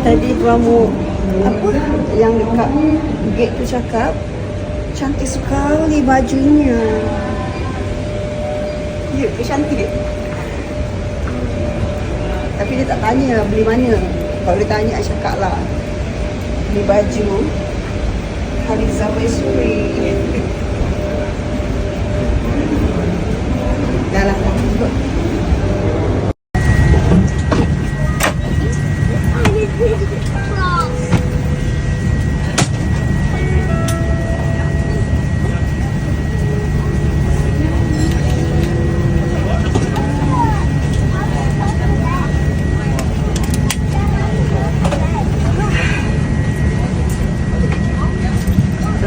Tadi kamu apa yang dekat gate tu cakap cantik sekali bajunya. Ya, ke cantik. Tapi dia tak tanya beli mana. Kalau dia tanya, I cakap lah. Beli baju. Haliza Baisuri. Dah lah.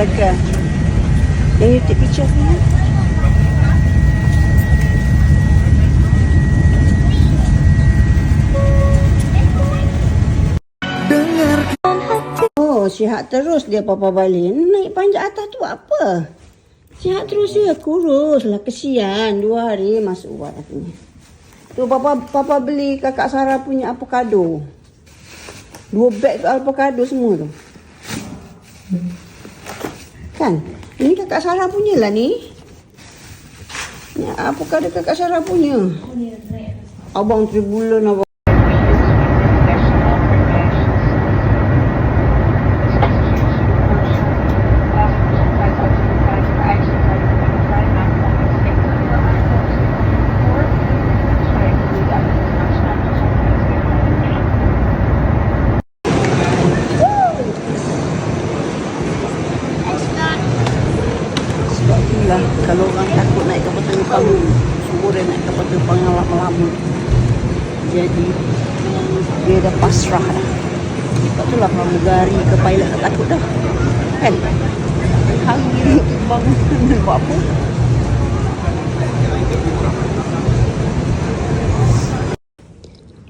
Lega. Yang you take picture me? Oh, sihat terus dia papa balik. Naik panjat atas tu apa? Sihat terus dia. Kurus lah. Kesian. Dua hari masuk ubat aku ni. Tu papa papa beli kakak Sarah punya avocado. Dua beg avocado semua tu. Kan? Ini kakak Sarah punya lah ni. Ni avocado kakak Sarah punya. Abang tribulan abang. Sebab itulah kalau orang takut naik kapal semua dia naik kapal terbang yang lama-lama. Jadi dia dah pasrah dah. Sebab itulah pramugari ke pilot tak takut dah. Kan? Hari ni terbang nak buat apa?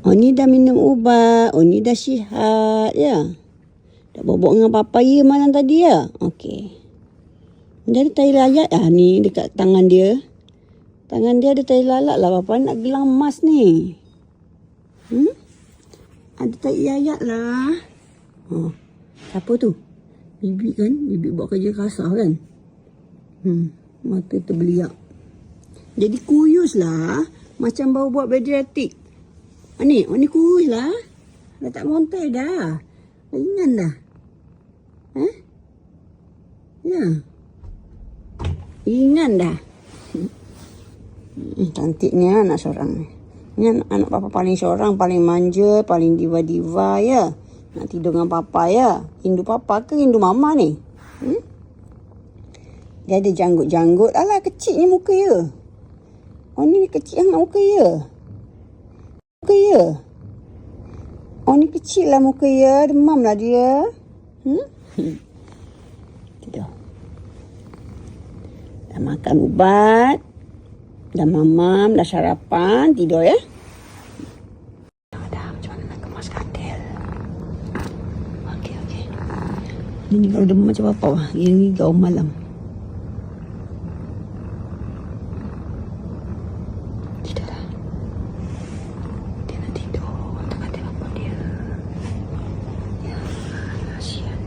Oh ni dah minum ubat. Oh ni dah sihat ya. Dah bobok dengan papaya malam tadi ya. Okey. Ada tai lalat ah ni dekat tangan dia. Tangan dia ada tai lalat lah bapa nak gelang emas ni. Hmm? Ada tai lalat lah. Oh. Siapa tu? Bibi kan? Bibi buat kerja kasar kan? Hmm. Mata terbeliak. Jadi kuyus lah. Macam baru buat pediatik. Ah, ni, oh ni kurus lah. Dah tak montai dah. Ringan dah. Eh? Ya. Ringan dah. Hmm, cantiknya anak seorang ni. Ini anak, anak papa paling seorang, paling manja, paling diva-diva ya. Nak tidur dengan papa ya. Rindu papa ke rindu mama ni? Hmm? Dia ada janggut-janggut. Alah kecilnya muka ya. Oh ni kecil sangat muka ya. Muka ya. Oh ni kecil lah muka ya. Demam lah dia. Hmm? Tidur. Dah makan ubat. Dah mamam, dah sarapan. Tidur ya. Dah, macam mana nak kemas katil. Okey, okey. Ini kalau demam macam apa? Ini gaul malam. Tidur dah. Dia nak tidur. Tak kata apa dia. Ya, kasihan.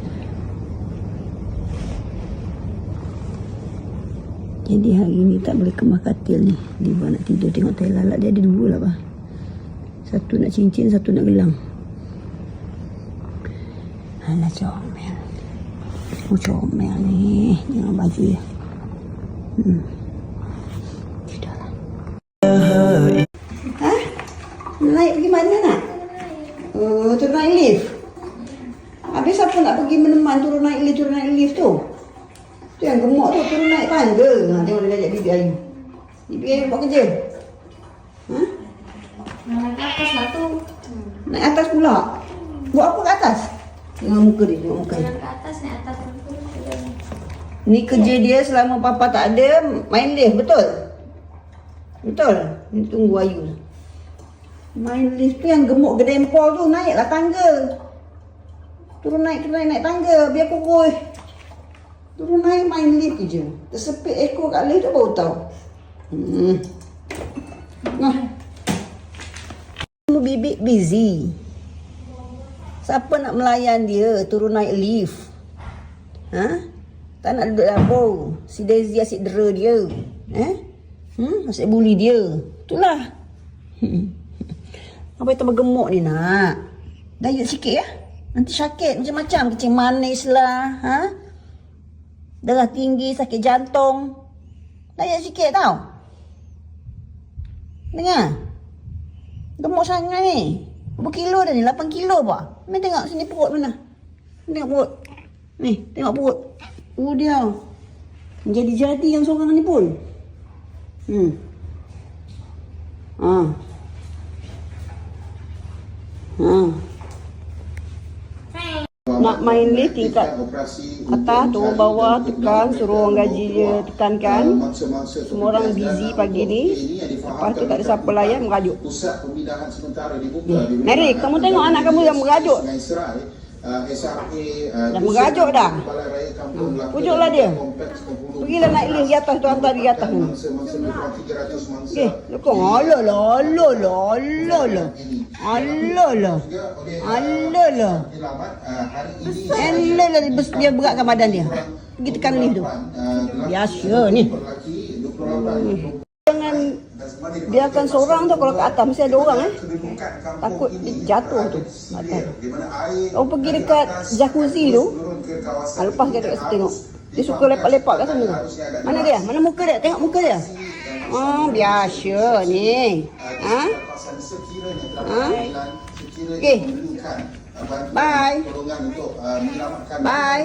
Jadi hari ni tak boleh kemas katil ni. Buat nak tidur tengok tai lalat dia ada dua lah bah. Satu nak cincin, satu nak gelang. Alah comel. Oh comel ni. Jangan baju dia. Hmm. Oh, turun naik lift. Habis siapa nak pergi meneman turun naik lift, turun naik lift tu? Tu yang gemuk tu turun naik tangga. Ha, tengok dia ajak bibi Ayu. Bibi Ayu buat kerja. Ha? Naik atas lah tu. Naik atas pula. Buat apa kat atas? Tengok muka dia, tengok muka dia. Ni kerja dia selama papa tak ada main lift, betul? Betul? Ni tunggu Ayu. Main lift tu yang gemuk gedempol tu naiklah tangga. Turun naik, turun naik, naik tangga. Biar kurus. Turun naik main lift je. Tersepit ekor kat lift tu baru tahu. Hmm. Nah. Bibik busy. Siapa nak melayan dia turun naik lift? Ha? Tak nak duduk dapur. Si Daisy asyik dera dia. Eh? Hmm? Asyik bully dia. Itulah. Apa yang bergemuk ni nak? Diet sikit ya. Nanti sakit macam-macam. Kecing manis lah. Ha? Darah tinggi, sakit jantung. Diet sikit tau. Dengar. Gemuk sangat ni. Berapa kilo dah ni? 8 kilo apa? Ni tengok sini perut mana? Tengok perut. Ni, tengok perut. Oh dia. Jadi-jadi yang seorang ni pun. Hmm. Ha. Ha. Nak main lift tingkat atas, turun bawah, tekan, suruh orang gaji dia tekankan. Semua orang busy pagi ni. Lepas tu tak ada siapa layan, merajuk. Di Mary, kamu tengok anak kamu yang merajuk. Uh, SRA uh, Dah merajuk dah. Balai Raya Kampung Melaka Pujuklah dia. Kompleks penghulu Pergilah naik lift di atas tu, hantar di atas tu. Mangsa-mangsa lebih kurang 300 mangsa Eh, lekong. Alah lah, alah lah, alah lah. Alah lah. Alah lah. Uh, hari ini Alah lah, dia- dia beratkan badan dia. Pergi tekan lift tu. uh, Biasa ni. lelaki 28 Jangan biarkan seorang tu kalau kat atas mesti ada orang eh. Takut dia jatuh tu. Atas. Orang pergi dekat jacuzzi tu. Ha, lepas dia dekat tengok. Dia suka lepak-lepak kat sana. Mana dia? Mana muka dia? Tengok muka dia. Oh, biasa ni. Ha? sekiranya Ha? bantuan Bye. Bye.